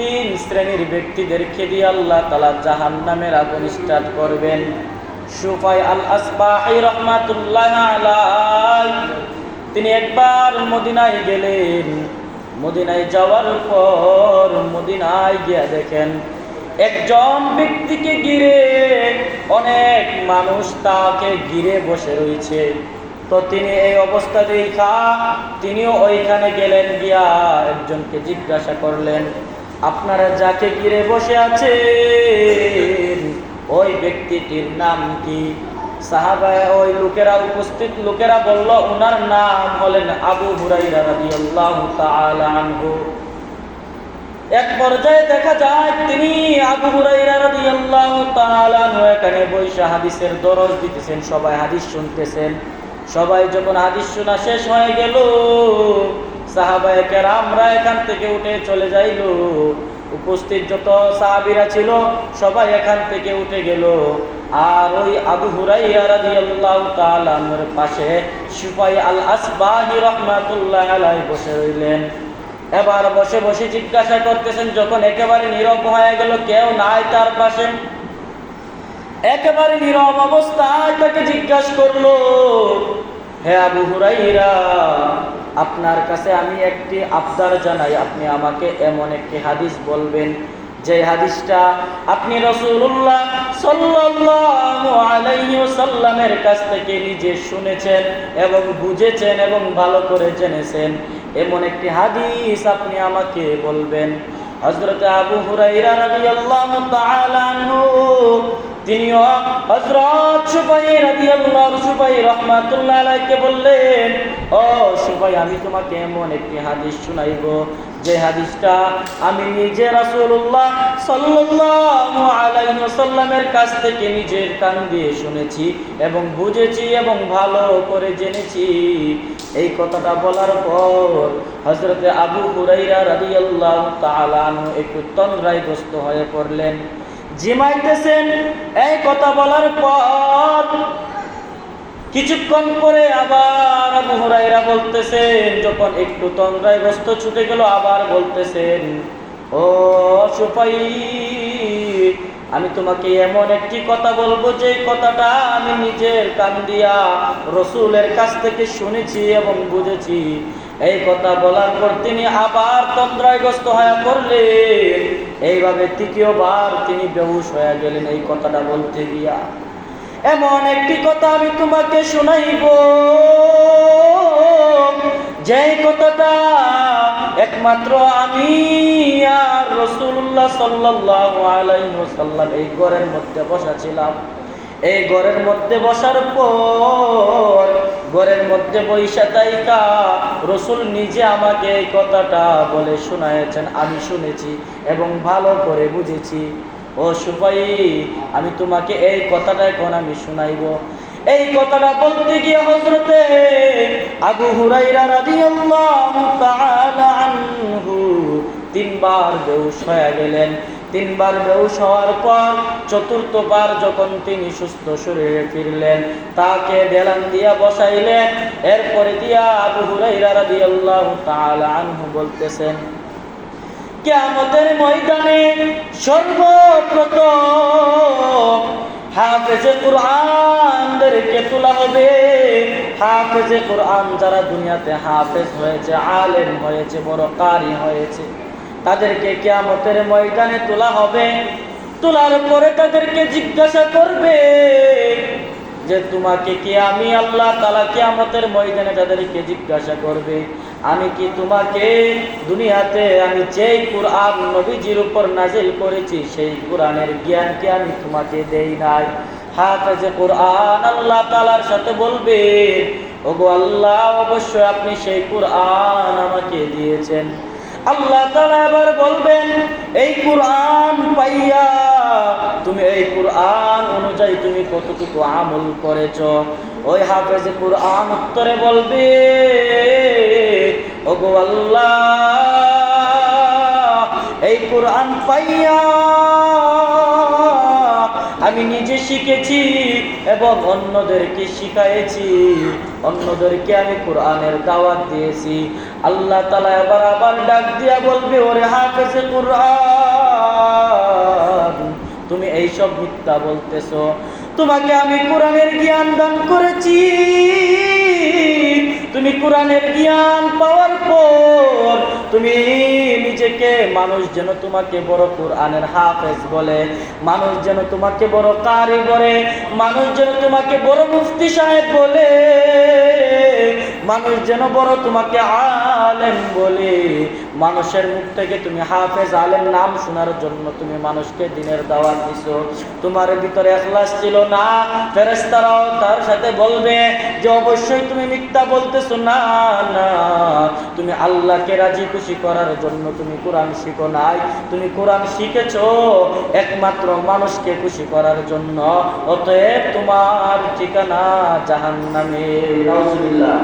তিন শ্রেণির ব্যক্তিদেরকে দিয়ে আল্লাহ তালা জাহান নামের আগুন স্টার্ট করবেন। সুফাই আল আসবাহি রহমাতুল্লাহ তিনি একবার মদিনায় গেলেন। মদিনায় যাওয়ার পর মদিনায় গিয়া দেখেন, একজন ব্যক্তিকে ঘিরে অনেক মানুষ তাকে ঘিরে বসে রয়েছে। তো তিনি এই অবস্থা দেখা, তিনিও ওইখানে গেলেন গিয়া একজনকে জিজ্ঞাসা করলেন আপনারা যাকে ঘিরে বসে আছেন, ওই ব্যক্তিটির নাম কি? সাহাবায়, ওই লোকেরা উপস্থিত লোকেরা বলল ওনার নাম হলেন আবু হুরাইরা এক পর্যায়ে দেখা যায়, তিনি আবু হুরাইরা এখানে বৈশা হাদিসের দরজ দিতেছেন, সবাই হাদিস শুনতেছেন। সবাই যখন হাদিস শোনা শেষ হয়ে গেল সাহাবায়ে কেরামরা এখান থেকে উঠে চলে যাইল। উপস্থিত যত সাহাবীরা ছিল, সবাই এখান থেকে উঠে গেল। আর ওই আবু হুরাইরা রাদিয়াল্লাহু তাআলা পাশে সুফাই আল আসবাহি রাহমাতুল্লাহ আলাইহি বসে রইলেন। এবার বসে বসে জিজ্ঞাসা করতেছেন, যখন একেবারে নীরব হয়ে গেল, কেউ নাই তার পাশে। একেবারে নীরব অবস্থায় তাকে জিজ্ঞাসা করল, হে আবু হুরাইরা আপনার কাছে আমি একটি আবদার জানাই, আপনি আমাকে এমন একটি হাদিস বলবেন, যে হাদিসটা আপনি রসুল্লাহ ওয়াসাল্লামের কাছ থেকে নিজে শুনেছেন এবং বুঝেছেন এবং ভালো করে জেনেছেন। এমন একটি হাদিস আপনি আমাকে বলবেন। হযরত আবু হুরাইরা রাদিয়াল্লাহু তাআলা আনহু তিনিও হযরত সুবাই রাদিয়াল্লাহু সুবাই রাহমাতুল্লাহ আলাইহিকে বললেন, ও সুবাই আমি তোমাকে এমন একটি হাদিস শুনাইব, যে হাদিসটা আমি নিজে রাসূলুল্লাহ সাল্লাল্লাহু আলাইহি ওয়াসাল্লামের কাছ থেকে নিজের কান দিয়ে শুনেছি এবং বুঝেছি এবং ভালো করে জেনেছি। এই কথাটা বলার পর হযরতে আবু হুরাইরা রাদিয়াল্লাহু তাআলা একটু তন্দ্রায়গ্রস্ত হয়ে পড়লেন। জিমাইতেছেন, এই কথা বলার পর কিছুক্ষণ পরে আবার আবু হুরাইরা বলতেছেন, যখন একটু তন্দ্রায়গ্রস্ত ছুটে গেল, আবার বলতেছেন, ও সুপাই আমি তোমাকে এমন একটি কথা বলব, যে কথাটা আমি নিজের কান দিয়া রসুলের কাছ থেকে শুনেছি এবং বুঝেছি। এই কথা বলার পর তিনি আবার তন্দ্রায়গ্রস্ত হয়ে পড়লেন। এইভাবে তৃতীয়বার তিনি বেহুশ হয়ে গেলেন এই কথাটা বলতে গিয়া। এমন একটি কথা আমি তোমাকে শোনাইব। যে কথাটা একমাত্র আমি আর রসুল্লাহ সাল্লাহ আলাইসাল্লাম এই ঘরের মধ্যে বসা ছিলাম। এই ঘরের মধ্যে বসার পর ঘরের মধ্যে বৈশা তাইকা, রসুল নিজে আমাকে এই কথাটা বলে শোনায়ছেন আমি শুনেছি এবং ভালো করে বুঝেছি। ও সুপাই আমি তোমাকে এই কথাটা এখন আমি শুনাইব। এই কথাটা বলতে গিয়ে হজরতে আবু হুরাইরা রাদিয়াল্লাহু তাআলা আনহু তিনবার বেহুশ হয়ে গেলেন। তিনবার বেহুশ হওয়ার পর চতুর্থবার যখন তিনি সুস্থ শরীরে ফিরলেন, তাকে বেলান দিয়া বসাইলেন। এরপরে দিয়া আবু হুরাইরা রাদিয়াল্লাহু তাআলা আনহু বলতেছেন, কেয়ামতের ময়দানে সর্বপ্রথম হাফেজে কোরআনদেরকে তোলা হবে। হাফেজে কোরআন যারা দুনিয়াতে হাফেজ হয়েছে, আলেম হয়েছে, বড় কারি হয়েছে। তাদেরকে কেয়ামতের ময়দানে তোলা হবে। তোলার পরে তাদেরকে জিজ্ঞাসা করবে যে, তোমাকে কি আমি আল্লাহ তালা কিয়ামতের ময়দানে তাদেরকে জিজ্ঞাসা করবে? আমি কি তোমাকে দুনিয়াতে আমি যেই কোরআন নবীজির উপর নাজিল করেছি, সেই কোরআনের জ্ঞান কি আমি তোমাকে দেই নাই? হাফেজে কোরআন আল্লাহ তালার সাথে বলবে, ওগো আল্লাহ, অবশ্যই আপনি সেই কোরআন আমাকে দিয়েছেন। আল্লাহ তালা এবার বলবেন, এই কোরআন পাইয়া তুমি এই কোরআন অনুযায়ী তুমি কতটুকু আমল করেছ? ওই হাফেজ কোরআন উত্তরে বলবে, ওগো আল্লাহ, এই কোরআন পাইয়া আমি নিজে শিখেছি এবং অন্যদেরকে শিখাইছি অন্যদেরকে আমি কোরআনের দাওয়াত দিয়েছি। আল্লাহ তালা এবার আবার ডাক দিয়া বলবে, ওরে হাফেজে কোরআন, তুমি এইসব মিথ্যা বলতেছ। তোমাকে আমি কোরআনের জ্ঞান দান করেছি। তুমি কোরআনের জ্ঞান পাওয়ার পর তুমি নিজেকে মানুষ যেন তোমাকে বড় কোরআনের হাফেজ বলে, মানুষ যেন তোমাকে বড় কারি বলে মানুষ যেন তোমাকে বড় মুফতি সাহেব বলে। মানুষ যেন বড় তোমাকে আলেম বলে। মানুষের মুখ থেকে তুমি হাফেজ, আলেম নাম শোনার জন্য তুমি মানুষকে দিনের দাওয়াত দিছো। তোমার ভিতরে এখলাস ছিল না। ফেরেস্তারাও তার সাথে বলবে যে, অবশ্যই তুমি মিথ্যা বলতেছো। না না। তুমি আল্লাহকে রাজি খুশি করার জন্য তুমি কোরআন শিখো নাই। তুমি কোরআন শিখেছো একমাত্র মানুষকে খুশি করার জন্য। অতএব তোমার ঠিকানা জাহান্নামে। নাউজুবিল্লাহ।